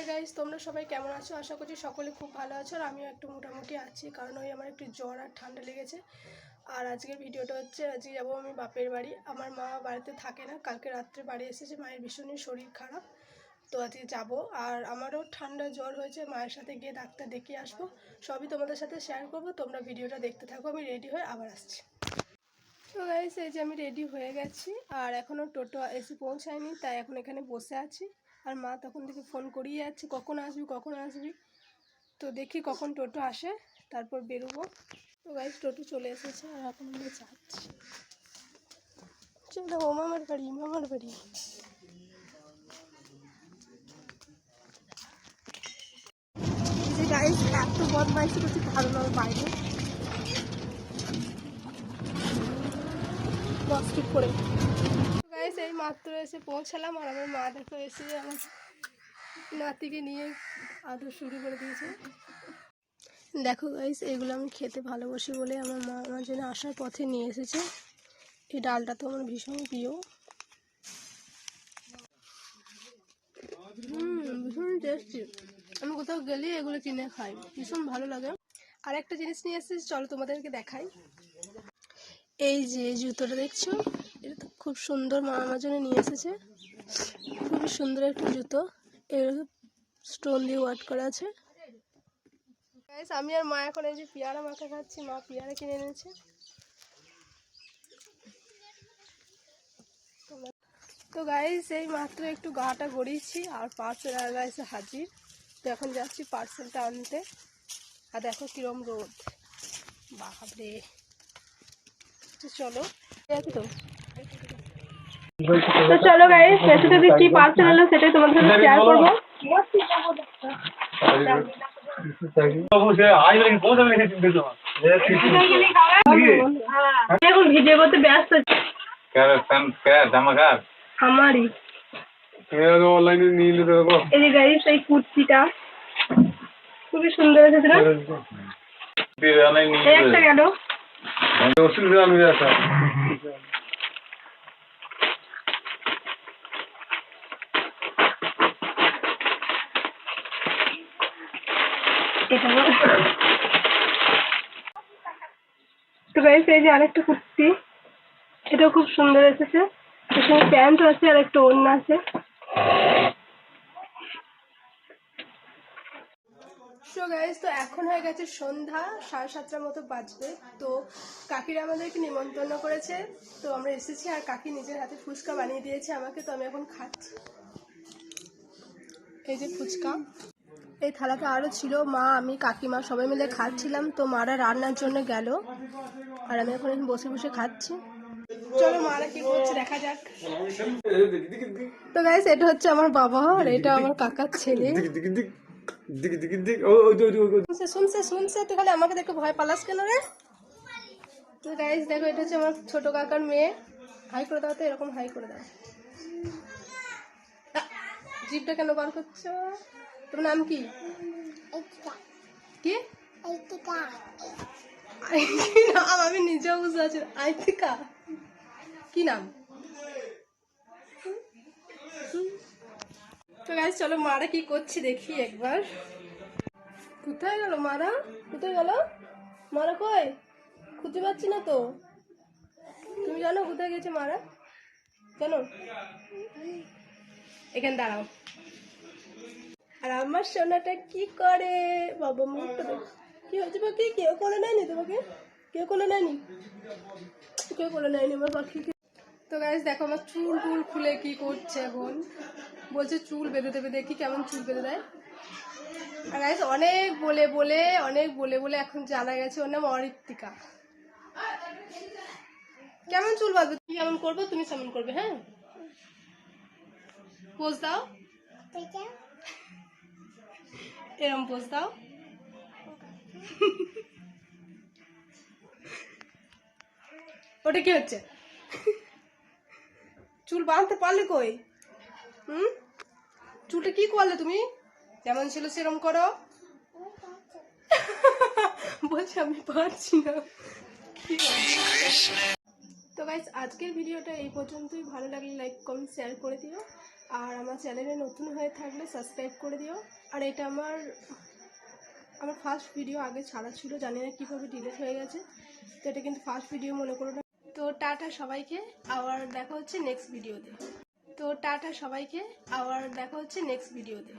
Hey guys, তোমরা সবাই কেমন আছো? আশা করছি সকলে খুব ভালো আছো আর আমিও একটু মোটামুটি আছি, কারণ ওই আমার একটু জ্বর আর ঠান্ডা লেগেছে। আর আজকের ভিডিওটা হচ্ছে, আজকে যাব আমি বাপের বাড়ি। আমার মা বাড়িতে থাকে না, কালকে রাত্রে বাড়ি এসেছে, মায়ের ভীষণই শরীর খারাপ। তো আজকে যাব আর আমারও ঠান্ডা জ্বর হয়েছে, মায়ের সাথে গিয়ে ডাক্তার দেখিয়ে আসব। সবই তোমাদের সাথে শেয়ার করব, তোমরা ভিডিওটা দেখতে থাকো, আমি রেডি হয়ে আবার আসছি। তো গাইস, এই যে আমি রেডি হয়ে গেছি, আর এখনও টোটো এসে পৌঁছায়নি, তাই এখন এখানে বসে আছি। আর মা তখন থেকে ফোন করিয়ে যাচ্ছে, কখন আসবি কখন আসবি? তো দেখি কখন টোটো আসে, তারপর বেরোবো। তো গাইস টোটো চলে এসেছে আর এখন আমরা যাচ্ছি। চলো ও মামার বাড়ি মামার বাড়ি। এত বদমাইশি করছি, ভালো লাগে বাইরে করে। মাত্র এসে পৌঁছালাম আর আমার মা দেখো এসে আমার নাতিকে নিয়ে আদর শুরু করে দিয়েছে। দেখো গাইস এগুলো আমি খেতে ভালোবাসি বলে আমার মা আমার জন্য আসার পথে নিয়ে এসেছে। এই ডালটা তো আমার ভীষণ প্রিয়। হুম, ভীষণ টেস্টি আমি কোথাও গেলে এগুলো কিনে খাই, ভীষণ ভালো লাগে। আর একটা জিনিস নিয়ে এসেছি, চলো তোমাদেরকে দেখাই। এই যে জুতোটা দেখছ? খুব সুন্দর মা আমার জন্য নিয়ে এসেছে। খুবই সুন্দর একটা জুতো। এর স্টোন দিয়ে ওয়াট করা আছে। আমি আর মা এখন এই যে পেয়ারা মাখা খাচ্ছি। মা পেয়ারা কিনে এনেছে। তো গাইস এই মাত্র একটু গাটা গড়িয়েছি আর পার্সেল আলা এসে হাজির। তো এখন যাচ্ছি পার্সেলটা আনতে। আর দেখো কিরম রোদ। বাপরে। চলো। আছে তো। তো চলো গাইস পেছনে থেকে কি পার্সেল এলো সেটাই তোমাদের সাথে শেয়ার করব। এখন ভিডিও করতে ব্যস্ত। আমারই। অনলাইনে নিয়ে নিতে এই যে গাইস এই কুর্তিটা। খুবই সুন্দর এসেছে না? অনলাইন একটা গেল অসুবিধা আমি একটা এটা বল। তো গাইস এই যে আরেকটা কুর্তি, এটাও খুব সুন্দর এসেছে। এর সঙ্গে প্যান্ট আছে, আর একটা ওড়না আছে। সো গাইজ তো এখন হয়ে গেছে সন্ধ্যা, সাড়ে সাতটার মতো বাজবে। তো কাকিরা আমাদেরকে নিমন্ত্রণ করেছে। তো আমরা এসেছি আর কাকি নিজের হাতে ফুচকা বানিয়ে দিয়েছে আমাকে, তো আমি এখন খাচ্ছি। এই যে ফুচকা। এই থালাতে আরও ছিল। মা আমি কাকিমা সবাই মিলে খাচ্ছিলাম। তো মারা রান্নার জন্য গেল। আর আমি এখন বসে বসে খাচ্ছি। চলো মারা কি করছে দেখা যাক। তো গাইস এটা হচ্ছে আমার বাবা আর এটা আমার কাকার ছেলে। শুনছে শুনছে শুনছে? তুই খালি আমাকে দেখে ভয় পালাস কেন রে? তো গাইস দেখো এটা হচ্ছে আমার ছোট কাকার মেয়ে। হাই করে দাও তো এরকম হাই করে দাও। আ, জিভটা কেন বার করছ? তোর নাম কি? নাম আমি নিজেও বুঝতে পারছি। আইতিকা? কি নাম? তো গাইস চলো মারা কি করছি দেখি একবার। কোথায় গেল মারা? কোথায় গেল? মারা কই? খুঁজে পাচ্ছি না তো। তুমি জানো কোথায় গেছে মারা? জানো? এখানে দাঁড়াও। আর আমার সোনাটা কি করে? বাবা মা কি হয়েছে বাকি কেউ করে নেয়নি তোমাকে কেউ করে নেয়নি? কেউ করে নেয়নি আমার পাখিকে। তো গাইজ দেখো আমার চুল টুল খুলে কি করছে এখন? বলছে চুল বেঁধে দেবে দেখি কেমন চুল বেঁধে দেয়। আর গাইজ অনেক বলে বলে অনেক বলে বলে এখন জানা গেছে ওর নাম অরিত্তিকা। কেমন চুল বাঁধবে? কি কেমন করব তুমি কেমন করবে হ্যাঁ? পোজ দাও। এরম পোজ দাও। ওটা কি হচ্ছে? চুল বাঁধতে পারলে কই? হুম? চুলটা কি করলে তুমি? যেমন ছিল সেরম করো। বলছি আমি পারছি না? তো গাইস আজকের ভিডিওটা এই পর্যন্তই। ভালো লাগলে লাইক কমেন্ট শেয়ার করে দিও। আর আমার চ্যানেলে নতুন হয়ে থাকলে সাবস্ক্রাইব করে দিও। আর এটা আমার আমার ফার্স্ট ভিডিও আগে ছাড়া ছিল, জানি না কীভাবে ডিলিট হয়ে গেছে। তো এটা কিন্তু ফার্স্ট ভিডিও মনে করো না। তো টাটা সবাইকে, আবার দেখা হচ্ছে নেক্সট ভিডিওতে তো। টাটা সবাইকে, আবার দেখা হচ্ছে নেক্সট ভিডিওতে